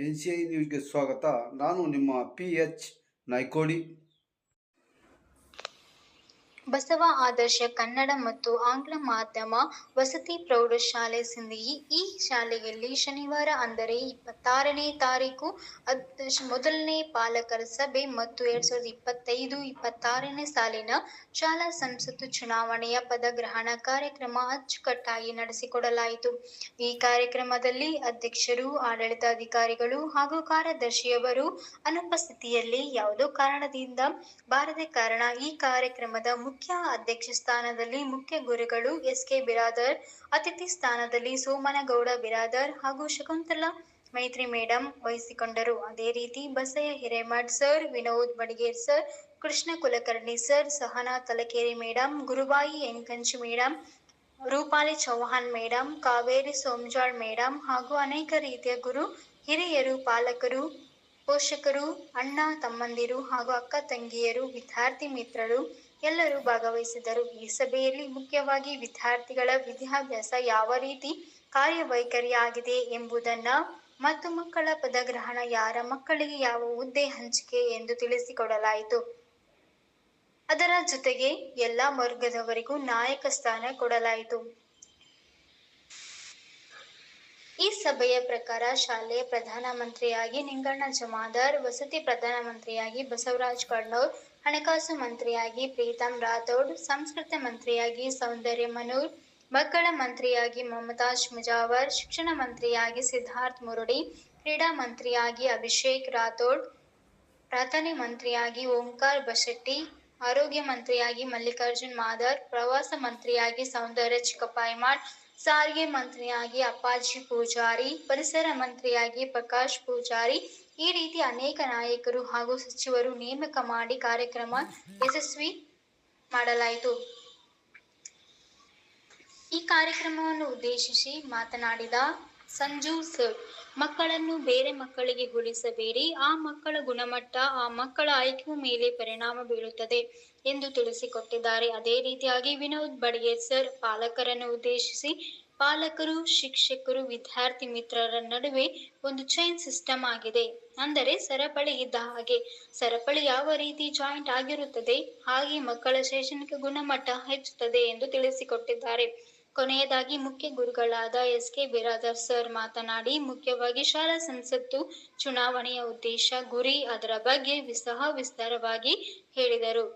N C I ನ್ಯೂಸ್ಗೆ ಸ್ವಾಗತ. ನಾನು ನಿಮ್ಮ ಪಿ ಎಚ್ ನಾಯ್ಕೋಡಿ. ಬಸವ ಆದರ್ಶ ಕನ್ನಡ ಮತ್ತು ಆಂಗ್ಲ ಮಾಧ್ಯಮ ವಸತಿ ಪ್ರೌಢಶಾಲೆ ಸಿಂದಗಿ. ಈ ಶಾಲೆಯಲ್ಲಿ ಶನಿವಾರ ಅಂದರೆ ಇಪ್ಪತ್ತಾರನೇ ತಾರೀಕು ಮೊದಲನೇ ಪಾಲಕರ ಸಭೆ ಮತ್ತು ಎರಡ್ ಸಾವಿರದ ಇಪ್ಪತ್ತೈದು, ಇಪ್ಪತ್ತಾರನೇ ಸಾಲಿನ ಶಾಲಾ ಸಂಸತ್ತು ಚುನಾವಣೆಯ ಪದಗ್ರಹಣ ಕಾರ್ಯಕ್ರಮ ಅಚ್ಚುಕಟ್ಟಾಗಿ ನಡೆಸಿಕೊಡಲಾಯಿತು. ಈ ಕಾರ್ಯಕ್ರಮದಲ್ಲಿ ಅಧ್ಯಕ್ಷರು, ಆಡಳಿತಾಧಿಕಾರಿಗಳು ಹಾಗೂ ಕಾರ್ಯದರ್ಶಿಯವರು ಅನುಪಸ್ಥಿತಿಯಲ್ಲಿ ಯಾವುದೋ ಕಾರಣದಿಂದ ಬಾರದ ಕಾರಣ ಈ ಕಾರ್ಯಕ್ರಮದ ಮುಖ್ಯ ಅಧ್ಯಕ್ಷ ಸ್ಥಾನದಲ್ಲಿ ಮುಖ್ಯ ಗುರುಗಳು ಎಸ್ಕೆ ಬಿರಾದರ್, ಅತಿಥಿ ಸ್ಥಾನದಲ್ಲಿ ಸೋಮನಗೌಡ ಬಿರಾದರ್ ಹಾಗೂ ಶಕುಂತಲಾ ಮೈತ್ರಿ ಮೇಡಂ ವಹಿಸಿಕೊಂಡರು. ಅದೇ ರೀತಿ Basayya Hiremath sir, Vinod Badiger sir, Krishna Kulkarni sir, Sahana Talakeri madam, Gurubai Enkanchi madam, Rupali Chauhan madam, Kaveri Somajal madam ಹಾಗೂ ಅನೇಕ ರೀತಿಯ ಗುರು, ಹಿರಿಯರು, ಪಾಲಕರು, ಪೋಷಕರು, ಅಣ್ಣ, ತಮ್ಮಂದಿರು ಹಾಗೂ ಅಕ್ಕ, ತಂಗಿಯರು, ವಿದ್ಯಾರ್ಥಿ ಮಿತ್ರರು ಎಲ್ಲರೂ ಭಾಗವಹಿಸಿದರು ಈ ಸಭೆಯಲ್ಲಿ ಮುಖ್ಯವಾಗಿ ವಿದ್ಯಾರ್ಥಿಗಳ ವಿದ್ಯಾಭ್ಯಾಸ ಯಾವ ರೀತಿ ಕಾರ್ಯವೈಖರಿ ಆಗಿದೆ ಎಂಬುದನ್ನ ಮತ್ತು ಮಕ್ಕಳ ಪದಗ್ರಹಣ ಯಾರ ಮಕ್ಕಳಿಗೆ ಯಾವ ಹುದ್ದೆ ಹಂಚಿಕೆ ಎಂದು ತಿಳಿಸಿಕೊಡಲಾಯಿತು. ಅದರ ಜೊತೆಗೆ ಎಲ್ಲ ವರ್ಗದವರಿಗೂ ನಾಯಕ ಸ್ಥಾನ ಕೊಡಲಾಯಿತು. ಈ ಸಭೆಯ ಪ್ರಕಾರ ಶಾಲೆಯ ಪ್ರಧಾನ ಮಂತ್ರಿಯಾಗಿ ನಿಂಗಣ್ಣ ಜಮಾದಾರ್, ವಸತಿ ಪ್ರಧಾನ ಮಂತ್ರಿಯಾಗಿ ಬಸವರಾಜ್ ಕಣ್ಣೂರ್ ಹಣಕಾಸು ಮಂತ್ರಿಯಾಗಿ ಪ್ರೀತಂ ರಾಥೋಡ್, ಸಂಸ್ಕೃತಿ ಮಂತ್ರಿಯಾಗಿ ಸೌಂದರ್ಯ ಮನೂರ್ ಮಕ್ಕಳ ಮಂತ್ರಿಯಾಗಿ ಮಮತಾಜ್ ಮುಜಾವರ್, ಶಿಕ್ಷಣ ಮಂತ್ರಿಯಾಗಿ ಸಿದ್ಧಾರ್ಥ್ ಮುರುಡಿ, ಕ್ರೀಡಾ ಮಂತ್ರಿಯಾಗಿ ಅಭಿಷೇಕ್ ರಾಥೋಡ್ ಪ್ರಾರ್ಥನೆ ಮಂತ್ರಿಯಾಗಿ ಓಂಕಾರ್ ಬಶೆಟ್ಟಿ ಆರೋಗ್ಯ ಮಂತ್ರಿಯಾಗಿ ಮಲ್ಲಿಕಾರ್ಜುನ್ ಮಾದರ್, ಪ್ರವಾಸ ಮಂತ್ರಿಯಾಗಿ ಸೌಂದರ್ಯ ಚಿಕ್ಕಪಾಯಿಮಾಡ್ ಸಾರಿಗೆ ಮಂತ್ರಿಯಾಗಿ ಅಪ್ಪಾಜಿ ಪೂಜಾರಿ, ಪರಿಸರ ಮಂತ್ರಿಯಾಗಿ ಪ್ರಕಾಶ್ ಪೂಜಾರಿ. ಈ ರೀತಿ ಅನೇಕ ನಾಯಕರು ಹಾಗೂ ಸಚಿವರು ನೇಮಕ ಮಾಡಿ ಕಾರ್ಯಕ್ರಮ ಯಶಸ್ವಿ ಮಾಡಲಾಯಿತು. ಈ ಕಾರ್ಯಕ್ರಮವನ್ನು ಉದ್ದೇಶಿಸಿ ಮಾತನಾಡಿದ ಸಂಜು ಸರ್. ಮಕ್ಕಳನ್ನು ಬೇರೆ ಮಕ್ಕಳಿಗೆ ಹೋಲಿಸಬೇಡಿ ಆ ಮಕ್ಕಳ ಗುಣಮಟ್ಟ, ಆ ಮಕ್ಕಳ ಐಕ್ಯೂ ಮೇಲೆ ಪರಿಣಾಮ ಬೀರುತ್ತದೆ ಎಂದು ತಿಳಿಸಿಕೊಟ್ಟಿದ್ದಾರೆ. ಅದೇ ರೀತಿಯಾಗಿ ವಿನೋದ್ ಬಡಿಗೇರ್ ಸರ್, ಪಾಲಕರನ್ನು ಉದ್ದೇಶಿಸಿ ಪಾಲಕರು, ಶಿಕ್ಷಕರು, ವಿದ್ಯಾರ್ಥಿ ಮಿತ್ರರ ನಡುವೆ ಒಂದು ಚೈನ್ ಸಿಸ್ಟಮ್ ಆಗಿದೆ. ಅಂದರೆ ಸರಪಳಿ ಇದ್ದ ಹಾಗೆ. ಸರಪಳಿ ಯಾವ ರೀತಿ ಜಾಯಿಂಟ್ ಆಗಿರುತ್ತದೆ, ಹಾಗೆ ಮಕ್ಕಳ ಶೈಕ್ಷಣಿಕ ಗುಣಮಟ್ಟ ಹೆಚ್ಚುತ್ತದೆ ಎಂದು ತಿಳಿಸಿಕೊಟ್ಟಿದ್ದಾರೆ. ಕೊನೆಯದಾಗಿ ಮುಖ್ಯ ಗುರುಗಳಾದ ಎಸ್ ಕೆ ಬಿರಾದರ್ ಸರ್ ಮಾತನಾಡಿ, ಮುಖ್ಯವಾಗಿ ಶಾಲಾ ಸಂಸತ್ತು ಚುನಾವಣೆಯ ಉದ್ದೇಶ ಗುರಿ ಅದರ ಬಗ್ಗೆ ಸಹ ವಿಸ್ತಾರವಾಗಿ ಹೇಳಿದರು.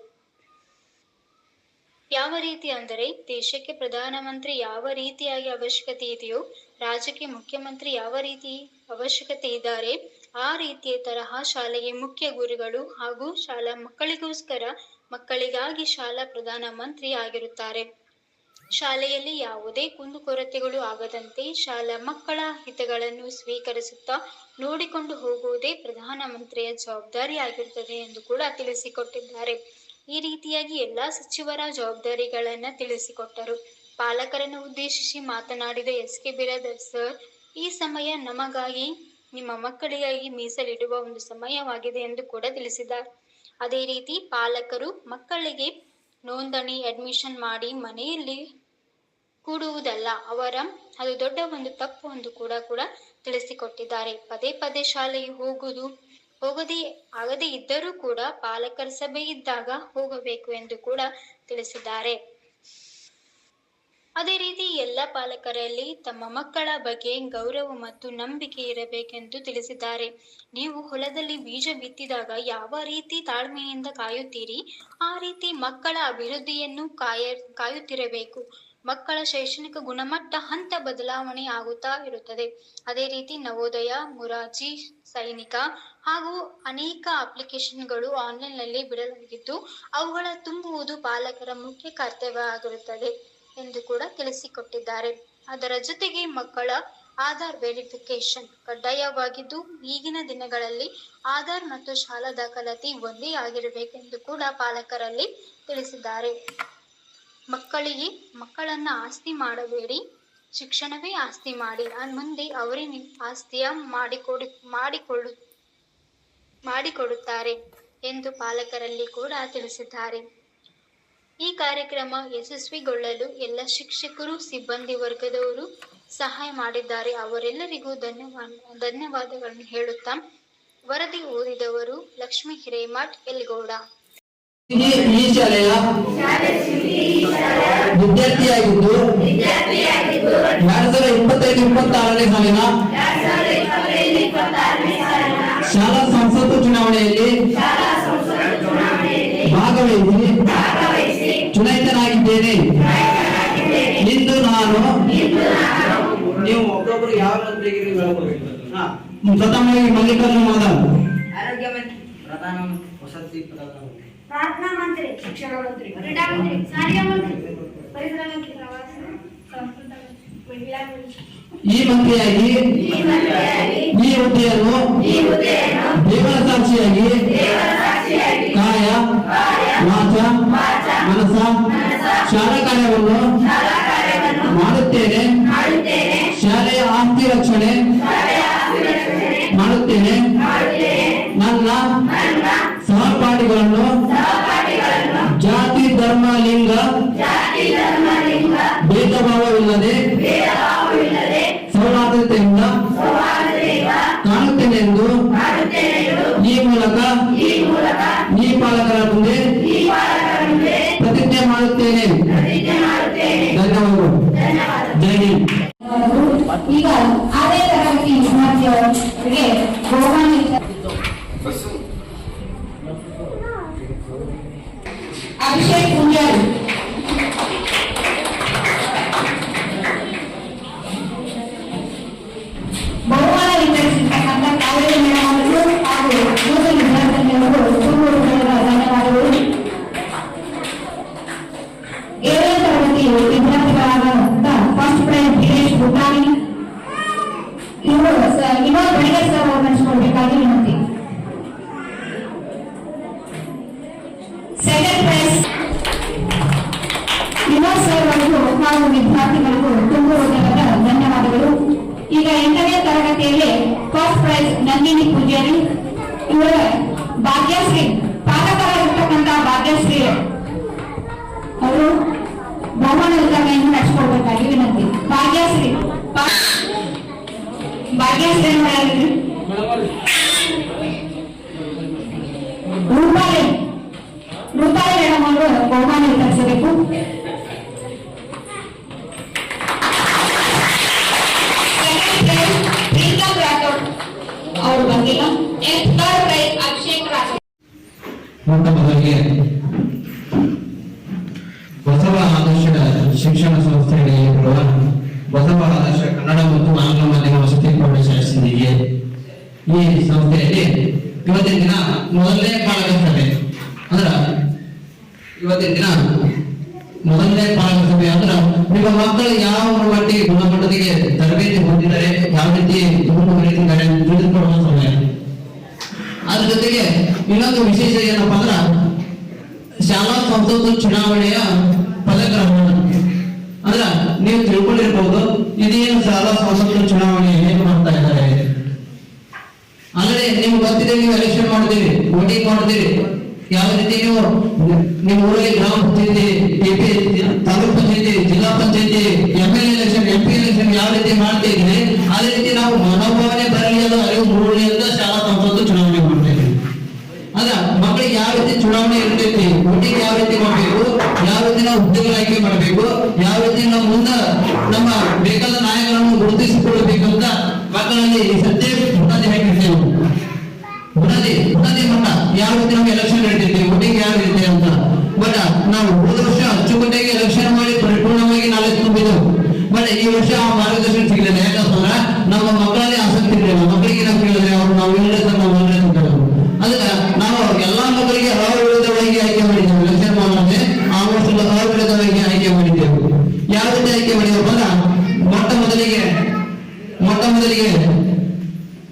ಯಾವ ರೀತಿ ಅಂದರೆ, ದೇಶಕ್ಕೆ ಪ್ರಧಾನಮಂತ್ರಿ ಯಾವ ರೀತಿಯಾಗಿ ಅವಶ್ಯಕತೆ ಇದೆಯೋ, ರಾಜ್ಯಕ್ಕೆ ಮುಖ್ಯಮಂತ್ರಿ ಯಾವ ರೀತಿ ಅವಶ್ಯಕತೆ ಇದ್ದಾರೆ, ಆ ರೀತಿಯ ತರಹ ಶಾಲೆಗೆ ಮುಖ್ಯ ಗುರುಗಳು ಹಾಗೂ ಶಾಲಾ ಮಕ್ಕಳಿಗೋಸ್ಕರ ಮಕ್ಕಳಿಗಾಗಿ ಶಾಲಾ ಪ್ರಧಾನ ಮಂತ್ರಿ ಆಗಿರುತ್ತಾರೆ. ಶಾಲೆಯಲ್ಲಿ ಯಾವುದೇ ಕುಂದುಕೊರತೆಗಳು ಆಗದಂತೆ ಶಾಲಾ ಮಕ್ಕಳ ಹಿತಗಳನ್ನು ಸ್ವೀಕರಿಸುತ್ತಾ ನೋಡಿಕೊಂಡು ಹೋಗುವುದೇ ಪ್ರಧಾನಮಂತ್ರಿಯ ಜವಾಬ್ದಾರಿ ಆಗಿರುತ್ತದೆ ಎಂದು ಕೂಡ ತಿಳಿಸಿಕೊಟ್ಟಿದ್ದಾರೆ. ಈ ರೀತಿಯಾಗಿ ಎಲ್ಲಾ ಸಚಿವರ ಜವಾಬ್ದಾರಿಗಳನ್ನು ತಿಳಿಸಿಕೊಟ್ಟರು. ಪಾಲಕರನ್ನು ಉದ್ದೇಶಿಸಿ ಮಾತನಾಡಿದ ಎಸ್ ಕೆ ಬಿರಾದರ್ ಸರ್, ಈ ಸಮಯ ನಮಗಾಗಿ, ನಿಮ್ಮ ಮಕ್ಕಳಿಗಾಗಿ ಮೀಸಲಿಡುವ ಒಂದು ಸಮಯವಾಗಿದೆ ಎಂದು ಕೂಡ ತಿಳಿಸಿದ್ದಾರೆ. ಅದೇ ರೀತಿ ಪಾಲಕರು ಮಕ್ಕಳಿಗೆ ನೋಂದಣಿ, ಅಡ್ಮಿಷನ್ ಮಾಡಿ ಮನೆಯಲ್ಲಿ ಕೂಡುವುದಲ್ಲ. ಅವರ, ಅದು ದೊಡ್ಡ ಒಂದು ತಪ್ಪು ಎಂದು ಕೂಡ ಕೂಡ ತಿಳಿಸಿಕೊಟ್ಟಿದ್ದಾರೆ. ಪದೇ ಪದೇ ಶಾಲೆಗೆ ಹೋಗುವುದು ಹೋಗದೇ, ಆಗದೇ ಇದ್ದರೂ ಕೂಡ ಪಾಲಕರ ಸಭೆ ಇದ್ದಾಗ ಹೋಗಬೇಕು ಎಂದು ಕೂಡ ತಿಳಿಸಿದ್ದಾರೆ. ಅದೇ ರೀತಿ ಎಲ್ಲ ಪಾಲಕರಲ್ಲಿ ತಮ್ಮ ಮಕ್ಕಳ ಬಗ್ಗೆ ಗೌರವ ಮತ್ತು ನಂಬಿಕೆ ಇರಬೇಕೆಂದು ತಿಳಿಸಿದ್ದಾರೆ. ನೀವು ಹೊಲದಲ್ಲಿ ಬೀಜ ಬಿತ್ತಿದಾಗ ಯಾವ ರೀತಿ ತಾಳ್ಮೆಯಿಂದ ಕಾಯುತ್ತೀರಿ? ಆ ರೀತಿ ಮಕ್ಕಳ ಅಭಿವೃದ್ಧಿಯನ್ನು ಕಾಯ, ಕಾಯುತ್ತಿರಬೇಕು. ಮಕ್ಕಳ ಶೈಕ್ಷಣಿಕ ಗುಣಮಟ್ಟ ಹಂತ ಬದಲಾವಣೆ ಆಗುತ್ತಾ ಇರುತ್ತದೆ. ಅದೇ ರೀತಿ ನವೋದಯ ಮುರಾಜಿ ಸೈನಿಕ ಹಾಗೂ ಅನೇಕ ಅಪ್ಲಿಕೇಶನ್ಗಳು ಆನ್ಲೈನ್ನಲ್ಲಿ ಬಿಡಲಾಗಿದ್ದು, ಅವುಗಳ ತುಂಬುವುದು ಪಾಲಕರ ಮುಖ್ಯ ಕರ್ತವ್ಯ ಆಗಿರುತ್ತದೆ ಎಂದು ಕೂಡ ತಿಳಿಸಿಕೊಟ್ಟಿದ್ದಾರೆ. ಅದರ ಜೊತೆಗೆ ಮಕ್ಕಳ ಆಧಾರ್ ವೆರಿಫಿಕೇಶನ್ ಕಡ್ಡಾಯವಾಗಿದ್ದು, ಈಗಿನ ದಿನಗಳಲ್ಲಿ ಆಧಾರ್ ಮತ್ತು ಶಾಲಾ ದಾಖಲಾತಿ ಒಂದೇ ಆಗಿರಬೇಕೆಂದು ಕೂಡ ಪಾಲಕರಲ್ಲಿ ತಿಳಿಸಿದ್ದಾರೆ. ಮಕ್ಕಳಿಗೆ ಮಕ್ಕಳನ್ನ ಆಸ್ತಿ ಮಾಡಬೇಡಿ, ಶಿಕ್ಷಣವೇ ಆಸ್ತಿ ಮಾಡಿ ಮುಂದೆ ಅವರೇ ಆಸ್ತಿಯ ಮಾಡಿಕೊಡು ಮಾಡಿಕೊಳ್ಳು ಮಾಡಿಕೊಡುತ್ತಾರೆ ಎಂದು ಪಾಲಕರಲ್ಲಿ ಕೂಡ ತಿಳಿಸಿದ್ದಾರೆ. ಈ ಕಾರ್ಯಕ್ರಮ ಯಶಸ್ವಿಗೊಳ್ಳಲು ಎಲ್ಲ ಶಿಕ್ಷಕರು, ಸಿಬ್ಬಂದಿ ವರ್ಗದವರು ಸಹಾಯ ಮಾಡಿದ್ದಾರೆ. ಅವರೆಲ್ಲರಿಗೂ ಧನ್ಯವಾದ, ಧನ್ಯವಾದಗಳನ್ನು ಹೇಳುತ್ತಾ, ವರದಿ ಓದಿದವರು ಲಕ್ಷ್ಮೀ ಹಿರೇಮಠ್ ಎಲ್ಗೌಡ ಈ ಶಾಲೆಯ ವಿದ್ಯಾರ್ಥಿಯಾಗಿದ್ದು ಎರಡ್ ಸಾವಿರದ ಇಪ್ಪತ್ತೈದು ಇಪ್ಪತ್ತಾರನೇ ಸಾಲಿನ ಶಾಲಾ ಸಂಸತ್ತು ಚುನಾವಣೆಯಲ್ಲಿ ಭಾಗವಹಿಸಿ ಚುನಾಯಿತನಾಗಿದ್ದೇನೆ. ಇಂದು ನಾನು ನೀವು ಒಬ್ಬೊಬ್ಬರು ಯಾವ. ಪ್ರಥಮವಾಗಿ ಮಲ್ಲಿಕಾರ್ಜುನ ಮಾಧವ್ ಆರೋಗ್ಯ ಪ್ರಧಾನ ವಸತಿ ಪ್ರಧಾನ ಮಂತ್ರಿ ಪ್ರಾರ್ಥನಾ ಮಂತ್ರಿ ಶಿಕ್ಷಣ ಮಂತ್ರಿ ಕ್ರೀಡಾ ಮಂತ್ರಿ ಸಾರಿಗೆ ಮಂತ್ರಿ ಪರಿಸರ ಮಂತ್ರಿ ಪ್ರವಾಸ ಸಂಸ್ಕೃತ ಮಂತ್ರಿ ಮಹಿಳಾ ಮಂತ್ರಿ ಈ ಮಂತ್ರಿಯಾಗಿ ಈ ಮಂತ್ರಿಯಾಗಿ ಈ ಹುದ್ದೆಯನ್ನು ಈ ಹುದ್ದೆಯನ್ನು ದೇವರ ಸಾಕ್ಷಿಯಾಗಿ ಕಾಯ ವಾಚ ಮನಸ ಶಾಲಾ ಕಾರ್ಯವನ್ನು ಜೈ ಹಿಂದ್ ಈಗ ಅದೇ ತರಗತಿ ವಿದ್ಯಾರ್ಥಿಯವರಿಗೆ ಬಹುಮಾನ ಅಭಿಷೇಕ್ ಪುಂಜಾರಿ ಬಹುಮಾನ ವಿತರಿಸಿರ್ತಕ್ಕಂಥ ಕಾವೇರಿ ಮೇಡಮ್ ಅವರಿಗೂ ಹಾಗೂ ನೂತನ ವಿದ್ಯಾರ್ಥಿನಿಯರಿಗೂ ತುಂಬ ಹೃದಯದ ಧನ್ಯವಾದಗಳು ಏಳನೇ ತರಗತಿ ವಿದ್ಯಾರ್ಥಿಗಳಾದಂತ ಇವಾಗ ಬೆಳಗ್ಗೆ ಸರ್ ಅವ್ರು ನಡೆಸ್ಕೊಡ್ಬೇಕಾಗಿ ವಿನಂತಿ ಸೆಕೆಂಡ್ ಪ್ರೈಸ್ ವಿನೋದ್ ಸರ್ ಅವರಿಗೂ ಹಾಗೂ ವಿದ್ಯಾರ್ಥಿಗಳಿಗೂ ತುಂಬ ಹೃದಯದ ಧನ್ಯವಾದಗಳು ಈಗ ಎಂಟನೇ ತರಗತಿಯಲ್ಲಿ ಫಸ್ಟ್ ಪ್ರೈಸ್ ನಂದಿನಿ ಪೂಜಾರಿ ಇವರ ಭಾಗ್ಯಶ್ರೀ ಪಾಠಕರಾಗಿರ್ತಕ್ಕಂಥ ಭಾಗ್ಯಶ್ರೀ ಭಾಗ್ಯಶ್ರೀ ರೂಪಾಯಿ ರೂಪಾಲಿ ಮೇಡಮ್ ಅವರು ಬಹುಮಾನ ವಿತರಿಸಬೇಕು ಅವರು ಬಂದಿಲ್ಲ ಥರ್ಡ್ ಪ್ರೈಸ್ ಅಭಿಷೇಕ್ ಮೊದಲಿಗೆ ಬಸವ ಆದರ್ಶ ಶಿಕ್ಷಣ ಸಂಸ್ಥೆಗಳಿಗೆ ಬಸವ ಆದರ್ಶ ಕನ್ನಡ ಮತ್ತು ಆಂಗ್ಲ ಮಾಧ್ಯಮ ವಸತಿ ಪ್ರೌಢಶಾಲೆ ಈ ಸಂಸ್ಥೆಯಲ್ಲಿ ಇವತ್ತಿನ ದಿನ ಮೊದಲನೇ ಪಾಲಕ ಸಭೆ ಅಂದ್ರ ಇವತ್ತಿನ ದಿನ ಮೊದಲನೇ ಪಾಲಕ ಸಭೆ ಅಂದ್ರ ನಿಮ್ಮ ಮಕ್ಕಳು ಯಾವ ಮಟ್ಟಿಗೆ ಗುಣಮಟ್ಟದಿಗೆ ತರಬೇತಿ ಹೊಂದಿದ್ದಾರೆ, ಯಾವ ರೀತಿ ಮುಂದುವರಿತಿದ್ದಾರೆ ಅಂತ ತಿಳಿದುಕೊಳ್ಳುವ ಸಮಯ. ಅದ್ರ ಜೊತೆಗೆ ಇನ್ನೊಂದು ವಿಶೇಷ ಏನಪ್ಪಾ ಅಂದ್ರ ಶಾಲಾ ಸಂಸತ್ತು ಚುನಾವಣೆಯ ಪದಗ್ರಹಣ ಅಂದ್ರ ನೀವು ತಿಳ್ಕೊಂಡಿರ್ಬಹುದು ಇದೇನು ಶಾಲಾ ಸಂಸತ್ತು ಚುನಾವಣೆ ಏನು ಮಾಡ್ತಾ ಇದ್ದಾರೆ? ಆಲ್ರೆಡಿ ನಿಮ್ಗೆ ಗೊತ್ತಿದೆ, ನೀವು ಎಲೆಕ್ಷನ್ ಮಾಡ್ತೀರಿ ವೋಟಿಂಗ್ ಮಾಡ್ತೀರಿ ಯಾವ ರೀತಿ ನೀವು ನಿಮ್ಮ ಊರಲ್ಲಿ ಗ್ರಾಮ ಪಂಚಾಯತಿ AP taluk panchayati, zilla panchayati M L election M P election ಯಾವ ರೀತಿ ಮಾಡ್ತಾ ಅದೇ ರೀತಿ ನಾವು ಮನೋಭಾವನೆ ಬರಲಿ ಅದು ಅರಿವು ಮೂರಲಿ ಅಂತ ಶಾಲಾ ಸಂಸತ್ತು ಚುನಾವಣೆ ಮಾಡ್ತಾ ಇದ್ದೀವಿ ಅದ ಮಕ್ಕಳಿಗೆ ಯಾವ ರೀತಿ ಚುನಾವಣೆ ಇರ್ತೈತಿ? ವೋಟಿಂಗ್ ಯಾವ ರೀತಿ ಮಾಡಬೇಕು? ಯಾವ ರೀತಿ ಹುದ್ದೆಗಳ ಆಯ್ಕೆ ಮಾಡಬೇಕು, ಯಾವ ರೀತಿ ನಾವು ಮುಂದ ನಮ್ಮ ಬೇಕಾದ ನಾಯಕರನ್ನು ಗುರುತಿಸಿಕೊಳ್ಳಬೇಕಂತ ಮಕ್ಕಳಲ್ಲಿ ಸದ್ಯ ಬುನಾದಿ ಹಾಕಿರ್ತೇವೆ. ಬುನಾದಿ ಬುನಾದಿ ಮಟ್ಟ ಯಾವ ರೀತಿ ಎಲೆಕ್ಷನ್ ನಡೀತೈತಿ ವೋಟಿಂಗ್ ಯಾವ ರೀತಿ ಅಂತ. ಬಟ್ ನಾವು ಹೋದ ವರ್ಷ ಅಚ್ಚುಕಟ್ಟಾಗಿ ಎಲೆಕ್ಷನ್ ಮಾಡಿ ಪರಿಪೂರ್ಣವಾಗಿ ನಾಲೆಜ್ ತುಂಬಿದೆವು. ಬಟ್ ಈ ವರ್ಷ ಆ ಮಾರ್ಗದರ್ಶನ ಸಿಗಲಿಲ್ಲ. ಯಾಕಂತಂದ್ರೆ ನಮ್ಮ ಮಕ್ಕಳಲ್ಲಿ ಆಸಕ್ತಿ ಇರಲಿಲ್ಲ ಮಕ್ಕಳಿಗೆ ನಾವು ಕೇಳಿದ್ರೆ ಅವ್ರು ನಾವು ಏನ್ ಹೇಳ್ತಾರೆ ನಾವು ಏನ್ ಹೇಳ್ತಾರೆ ಅದಕ್ಕೆ ನಾವು ಎಲ್ಲಾ ಮಕ್ಕಳಿಗೆ ಅವಿರೋಧವಾಗಿ ಆಯ್ಕೆ ಮಾಡಿದ್ದೇವೆ ಎಲೆಕ್ಷನ್ ಮಾಡದೆ ಆ ವರ್ಷದ ಅವಿರೋಧವಾಗಿ ಆಯ್ಕೆ ಮಾಡಿದ್ದೇವೆ ಯಾವ ರೀತಿ ಆಯ್ಕೆ ಮಾಡಿದೆವು ಅಂದ್ರೆ ಮೊಟ್ಟ ಮೊದಲಿಗೆ ಮೊಟ್ಟ ಮೊದಲಿಗೆ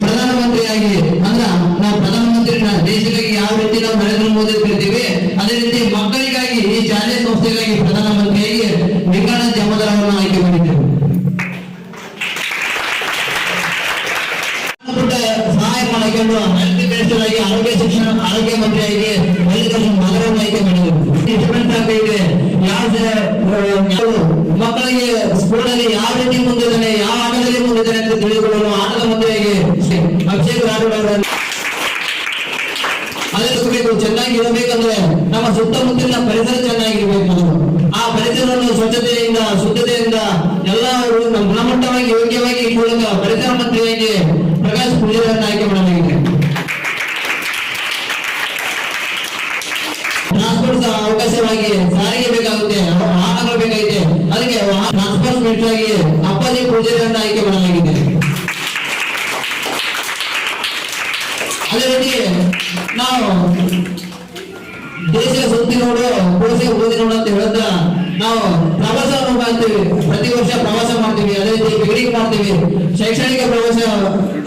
ಪ್ರಧಾನಮಂತ್ರಿಯಾಗಿ ಅಂದ್ರ ನಾವು ಪ್ರಧಾನಮಂತ್ರಿ ದೇಶಕ್ಕಾಗಿ ಯಾವ ರೀತಿ ನಾವು ನರೇಂದ್ರ ಮೋದಿ ಕರಿತೀವಿ ಅದೇ ರೀತಿ ಮಕ್ಕಳಿಗಾಗಿ ಈ ಶಾಲೆ ಸಂಸ್ಥೆಗಾಗಿ ಪ್ರಧಾನಮಂತ್ರಿಯಾಗಿ ವೆಂಕಣ್ಣ ಜಮದರ ಅವರನ್ನು ಆಯ್ಕೆ ಮಾಡಿದ್ದೇವೆ ಪುಟ್ಟ ಸಹಾಯ ಮಾಡಿಕೊಂಡು ಹೆಲ್ತ್ ಮಿನಿಸ್ಟರ್ ಆಗಿ ಆರೋಗ್ಯ ಶಿಕ್ಷಣ ಆರೋಗ್ಯ ಮಂತ್ರಿಯಾಗಿ ಮಲ್ಲಿಕಾರ್ಜುನ ಮಾಧವರನ್ನು ಆಯ್ಕೆ ಮಾಡಿದರು ಡಿಸ್ಟರ್ಬೆನ್ಸ್ ಆಗ್ತೈತೆ ಯಾವ ಯಾವ ಮಕ್ಕಳಿಗೆ ಸ್ಕೂಲಲ್ಲಿ ಯಾವ ರೀತಿ ಮುಂದಿದ್ದಾನೆ, ಯಾವ ಆಟದಲ್ಲಿ ಮುಂದಿದ್ದಾನೆ ಅಂತ ತಿಳಿದುಕೊಳ್ಳಲು ಆಟದ ಮುಂದೆ ಅಭಿಷೇಕ್ ರಾಠೋಡ್ ಅವರನ್ನು. ಚೆನ್ನಾಗಿ ಇರಬೇಕಂದ್ರೆ ನಮ್ಮ ಸುತ್ತಮುತ್ತಲಿನ ಪರಿಸರ ಚೆನ್ನಾಗಿರ್ಬೇಕು. ಆ ಪರಿಸರವನ್ನು ಸ್ವಚ್ಛತೆಯಿಂದ, ಶುದ್ಧತೆಯಿಂದ ಎಲ್ಲ ಗುಣಮಟ್ಟವಾಗಿ, ಯೋಗ್ಯವಾಗಿ ಇಟ್ಟುಕೊಳ್ಳುವ ಪರಿಸರ ಮಂತ್ರಿಯಾಗಿ ಪ್ರಕಾಶ್ ಪೂಜಾರನ್ನು ಆಯ್ಕೆ ಮಾಡಲಾಗಿದೆ. ಟ್ರಾನ್ಸ್ಪೋರ್ಟ್ ಅವಕಾಶವಾಗಿ ಸಾರಿಗೆ ಬೇಕಾಗುತ್ತೆ. ಆಗಿ ಅಪ್ಪಾಜಿ ಪೂಜಾರಿಯನ್ನು ಆಯ್ಕೆ ಮಾಡಲಾಗಿದೆ. ಅದೇ ರೀತಿ ನಾವು ದೇಶ ಸುತ್ತಿ ನೋಡು ಪೂಜೆ ಓದಿ ನೋಡು ಅಂತ ಹೇಳ್ತಾ ನಾವು ಪ್ರವಾಸ ಮಾಡ್ತೀವಿ ಪ್ರತಿ ವರ್ಷ ಪ್ರವಾಸ ಮಾಡ್ತೀವಿ. ಅದೇ ರೀತಿ ಪಿಕ್ನಿಕ್ ಮಾಡ್ತೀವಿ. ಶೈಕ್ಷಣಿಕ ಪ್ರವಾಸ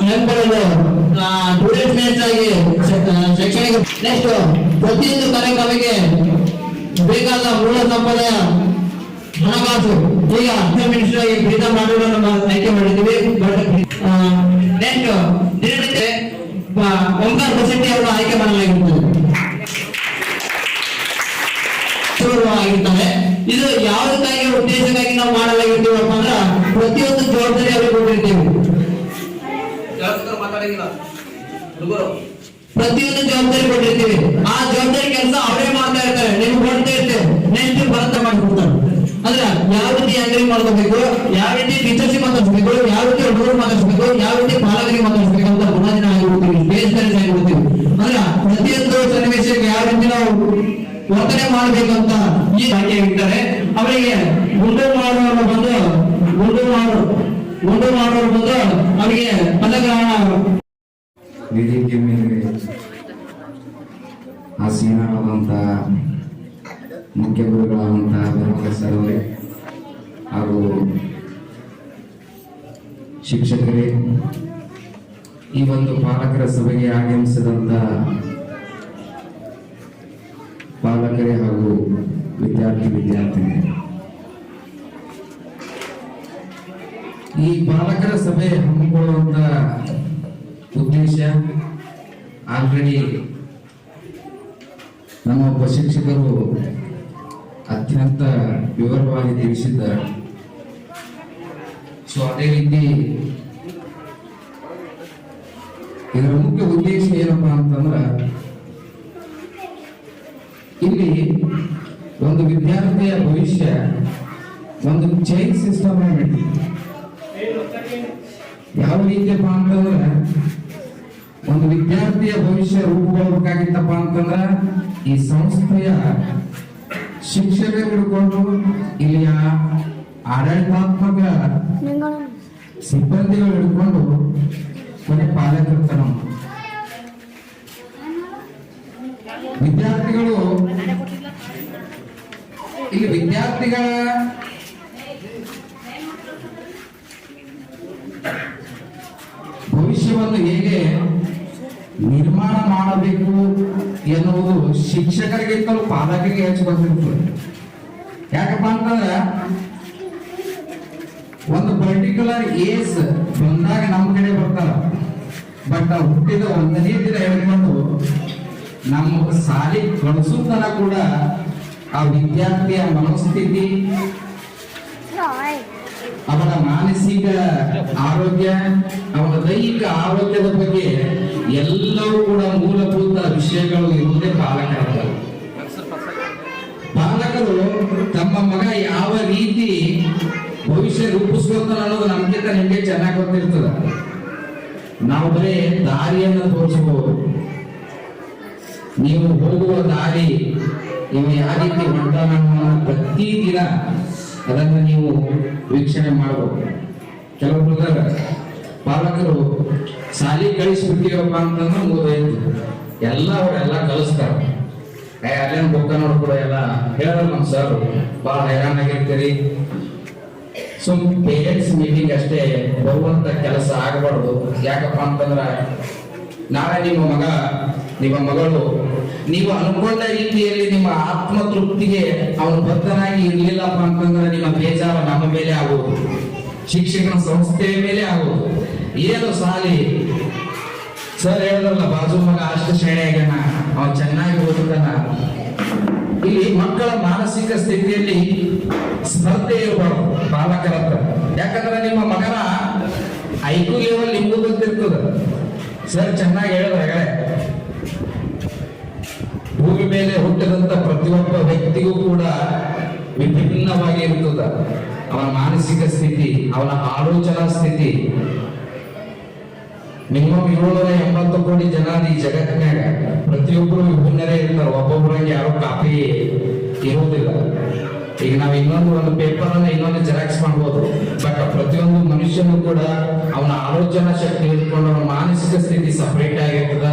ನೆನಪಡಲು ಟೂರಿಸ್ಟ್ ಮಿನಿಸ್ಟರ್ ಆಗಿ ಶೈಕ್ಷಣಿಕ ನೆಕ್ಸ್ಟ್ ಪ್ರತಿಯೊಂದು ಕಾರ್ಯಕ್ರಮಕ್ಕೆ ಬೇಕಾದ ಮೂಲ ಸಂಪದ ಹಣಕಾಸು ಈಗ ಅರ್ಥ ಮಿನಿಸ್ಟರ್ ಈ ಪ್ರೀತಮ್ ಮಾಡುವುದನ್ನು ನಮ್ಮ ಆಯ್ಕೆ ಮಾಡಿದ್ದೀವಿ. ನೆಕ್ಸ್ಟ್ ದಿನನಿತ್ಯ ಓಂಕಾರ್ ಬಸೆಟ್ಟಿ ಅವರು ಆಯ್ಕೆ ಮಾಡಲಾಗಿರುತ್ತದೆ. ಆಗಿರ್ತಾರೆ ಇದು ಯಾವುದಕ್ಕಾಗಿ ಉದ್ದೇಶಕ್ಕಾಗಿ ನಾವು ಮಾಡಲಾಗಿರ್ತೀವಪ್ಪ ಅಂದ್ರೆ ಪ್ರತಿಯೊಂದು ಜವಾಬ್ದಾರಿ ಅವ್ರಿಗೆ ಕೊಟ್ಟಿರ್ತೀವಿ. ಪ್ರತಿಯೊಂದು ಜವಾಬ್ದಾರಿ ಕೊಟ್ಟಿರ್ತೀವಿ ಆ ಜವಾಬ್ದಾರಿ ಕೆಲಸ ಅವರೇ ಮಾಡ್ತಾ ಇರ್ತಾರೆ ನೀವು ಕೊಡ್ತಾ ಇರ್ತೇವೆ ನೆಕ್ಸ್ಟ್ ಬರಂತ ಮಾಡಿಕೊಡ್ತಾರೆ ಅಂದ್ರೆ ಯಾವ ರೀತಿ ಹ್ಯಾಂಡಲಿಂಗ್ ಮಾಡ್ಕೋಬೇಕು? ಯಾವ ರೀತಿ ಟೀಚರ್ಸ್ ಮಾತಾಡ್ಸ್ಬೇಕು? ಯಾವ ರೀತಿ ಹುಡುಗರು ಮಾತಾಡ್ಸ್ಬೇಕು? ಯಾವ ರೀತಿ ಪಾಲಕರಿಗೆ ಮಾತಾಡ್ಸ್ಬೇಕು ಅಂತ ಗುಣಾದಿನ ಆಗಿರ್ತೀವಿ ಬೇಸ್ ಕಲಿಸಿ ಆಗಿರ್ತೀವಿ ಅಂದ್ರೆ ಪ್ರತಿಯೊಂದು ಸನ್ನಿವೇಶಕ್ಕೆ ಯಾವ ರೀತಿ ನಾವು ವರ್ತನೆ ಮಾಡಬೇಕಂತ ಈ ಆಯ್ಕೆ ಇರ್ತಾರೆ ಅವರಿಗೆ ಗುಂಡು ಬಂದು, ಗುಂಡು ಮಾಡೋ ಬಂದು ಅವರಿಗೆ ಪದಗ್ರಹಣ ವೇದಿಕೆ ಮೇಲೆ ಮುಖ್ಯ ಗುರುಗಳಾದಂಥ ಧರ್ಮದ ಸರ್ ಹಾಗೂ ಶಿಕ್ಷಕರೇ, ಈ ಒಂದು ಪಾಲಕರ ಸಭೆಗೆ ಆಗಮಿಸಿದಂಥ ಪಾಲಕರೇ ಹಾಗೂ ವಿದ್ಯಾರ್ಥಿ ವಿದ್ಯಾರ್ಥಿನಿ ಈ ಪಾಲಕರ ಸಭೆ ಹಮ್ಮಿಕೊಳ್ಳುವಂತ ಉದ್ದೇಶ ಆಲ್ರೆಡಿ ನಮ್ಮ ಒಬ್ಬ ಶಿಕ್ಷಕರು ಅತ್ಯಂತ ವಿವರವಾಗಿ ತಿಳಿಸಿದ್ದಾರೆ. ಸೊ ಅದೇ ರೀತಿ ಇದರ ಮುಖ್ಯ ಉದ್ದೇಶ ಏನಪ್ಪಾ ಅಂತಂದ್ರ, ಇಲ್ಲಿ ಒಂದು ವಿದ್ಯಾರ್ಥಿಯ ಭವಿಷ್ಯ, ಒಂದು ಚೈನ್ ಸಿಸ್ಟಮ್ ಆಗಿ ಯಾವ ರೀತಿಯಪ್ಪ ಅಂತಂದ್ರ, ಒಂದು ವಿದ್ಯಾರ್ಥಿಯ ಭವಿಷ್ಯ ರೂಪುಗೊಳ್ಬೇಕಾಗಿತ್ತಪ್ಪ ಅಂತಂದ್ರ, ಈ ಸಂಸ್ಥೆಯ ಶಿಕ್ಷಕರು ಹಿಡ್ಕೊಂಡು ಇಲ್ಲಿಯ ಆಡಳಿತಾತ್ಮಕ ಸಿಬ್ಬಂದಿಗಳು ಹಿಡ್ಕೊಂಡು ಕೊನೆ ಪಾಲಕರ ವಿದ್ಯಾರ್ಥಿಗಳು ಇಲ್ಲಿ ವಿದ್ಯಾರ್ಥಿಗಳ ಭವಿಷ್ಯವನ್ನು ಹೇಗೆ ನಿರ್ಮಾಣ ಮಾಡಬೇಕು ಎನ್ನುವುದು ಶಿಕ್ಷಕರಿಗಿಂತಲೂ ಪಾಲಕರಿಗೆ ಹೆಚ್ಚು ಗೊತ್ತಿರ್ತದೆ ಯಾಕಪ್ಪ ಅಂತಂದ್ರೆ, ಒಂದು ಪರ್ಟಿಕ್ಯುಲರ್ ಏಜ್ ಬಂದಾಗ ನಮ್ಮ ಕಡೆ ಬರ್ತಾರ. ಬಟ್ ಹುಟ್ಟಿದ ಒಂದನೇ ದಿನ ಹೇಳ್ಕೊಂಡು ನಮ್ಮ ಸಾಲಿ ಕಳಿಸುತ್ತನ ಕೂಡ ಆ ವಿದ್ಯಾರ್ಥಿಯ ಮನಸ್ಥಿತಿ ಅವನ ಮಾನಸಿಕ ಆರೋಗ್ಯ ಅವನ ದೈಹಿಕ ಆರೋಗ್ಯದ ಬಗ್ಗೆ ಎಲ್ಲವೂ ಕೂಡ ಮೂಲಭೂತ ವಿಷಯಗಳು ಇರುವುದೇ ಪಾಲಕರ ಪಾಲಕರು ತಮ್ಮ ಮಗ ಯಾವ ರೀತಿ ಭವಿಷ್ಯ ರೂಪಿಸ್ಕೊತಾನ ಅನ್ನೋದು ನಮ್ಗಿಂತ ನಿಮಗೆ ಚೆನ್ನಾಗಿ ಗೊತ್ತಿರ್ತದ. ನಾವು ಬರೇ ದಾರಿಯನ್ನು ತೋರಿಸಬಹುದು ನೀವು ಹೋಗುವ ದಾರಿ, ನೀವು ಯಾವ ರೀತಿ ಹೊಂಟಾನ ಪ್ರತಿ ದಿನ ಅದನ್ನು ನೀವು ವೀಕ್ಷಣೆ ಮಾಡಬೇಕು. ಕೆಲವೊಬ್ಬರ ಪಾಲಕರು ಶಾಲಿ ಕಳಿಸ್ಬಿಟ್ಟಿವಪ್ಪ ಅಂತಂದ್ರೆ ಮುಗಿದೋಯ್ತು ಎಲ್ಲ ಅವರೆಲ್ಲ ಕಲಿಸ್ತಾರ. ಏ, ಅಲ್ಲೇನು ಬುಕ್ಕ ನೋಡ್ಕೊಡೋ ಎಲ್ಲ ಹೇಳಲ್ಲ ನಮ್ಮ ಸರ್ ಭಾಳ ಹೈರಾಣಾಗಿರ್ತೀರಿ. ಸುಮ್ ಪೇರೆಂಟ್ಸ್ ಮೀಟಿಂಗ್ ಅಷ್ಟೇ ಬರುವಂತ ಕೆಲಸ ಆಗಬಾರ್ದು. ಯಾಕಪ್ಪ ಅಂತಂದ್ರ ನಾಳೆ ನಿಮ್ಮ ಮಗ ನಿಮ್ಮ ಮಗಳು, ನೀವು ಅನ್ಕೊಂಡ ರೀತಿಯಲ್ಲಿ ನಿಮ್ಮ ಆತ್ಮ ತೃಪ್ತಿಗೆ ಅವನು ಬದ್ಧನಾಗಿ ಇರ್ಲಿಲ್ಲಪ್ಪ ಅಂತಂದ್ರೆ ನಿಮ್ಮ ಬೇಜಾರ ನಮ್ಮ ಮೇಲೆ ಆಗುವುದು ಶಿಕ್ಷಕನ ಸಂಸ್ಥೆಯ ಮೇಲೆ ಆಗುವುದು ಏನು ಸಾಲಿ? ಸರ್ ಹೇಳಿದ್ರಲ್ಲ, ಬಾಜು ಮಗ ಅಷ್ಟು ಶ್ರೇಣಿಯಾಗಣ ಆಗ್ಯಾನ ಅವ ಚೆನ್ನಾಗಿ ಓದುತ್ತಾನ. ಇಲ್ಲಿ ಮಕ್ಕಳ ಮಾನಸಿಕ ಸ್ಥಿತಿಯಲ್ಲಿ ಸ್ಪರ್ಧೆ ಇರಬಾರ್ದು ಪಾಲಕರ ಹತ್ರ. ಯಾಕಂದ್ರೆ ನಿಮ್ಮ ಮಗನ ಐಕ್ಯೂ ಲೆವೆಲ್ ನಿಮಗೂ ಗೊತ್ತಿರ್ತದ. ಸರ್ ಚೆನ್ನಾಗಿ ಹೇಳಿದ್ರೆ ಭೂಮಿ ಮೇಲೆ ಹುಟ್ಟಿದಂತ ಪ್ರತಿಯೊಬ್ಬ ವ್ಯಕ್ತಿಗೂ ಕೂಡ ವಿಭಿನ್ನವಾಗಿ ಇರ್ತದ ಅವನ ಮಾನಸಿಕ ಸ್ಥಿತಿ, ಅವನ ಆಲೋಚನಾ ಸ್ಥಿತಿ. ಮಿನಿಮಮ್ ಏಳುನೂರ ಎಂಬತ್ತು ಕೋಟಿ ಜನ ಈ ಜಗತ್ತಿನಾಗ ಪ್ರತಿಯೊಬ್ಬರು ವಿಭಿನ್ನರೇ ಇರ್ತಾರೆ ಒಬ್ಬೊಬ್ಬರಾಗಿ ಯಾರೋ ಕಾಪಿ ಇರುವುದಿಲ್ಲ ಈಗ ನಾವು ಇನ್ನೊಂದು ಒಂದು ಪೇಪರ್ ಅನ್ನ ಇನ್ನೊಂದು ಜೆರಾಕ್ಸ್ ಮಾಡ್ಬೋದು. ಬಟ್ ಪ್ರತಿಯೊಂದು ಮನುಷ್ಯನು ಕೂಡ ಅವನ ಆಲೋಚನಾ ಶಕ್ತಿ ಹಿಡ್ಕೊಂಡು ಅವನ ಮಾನಸಿಕ ಸ್ಥಿತಿ ಸಪರೇಟ್ ಆಗಿರ್ತದ.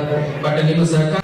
ಬಟ್ ನಿಮ್ಮ ಸರ್ಕಾರ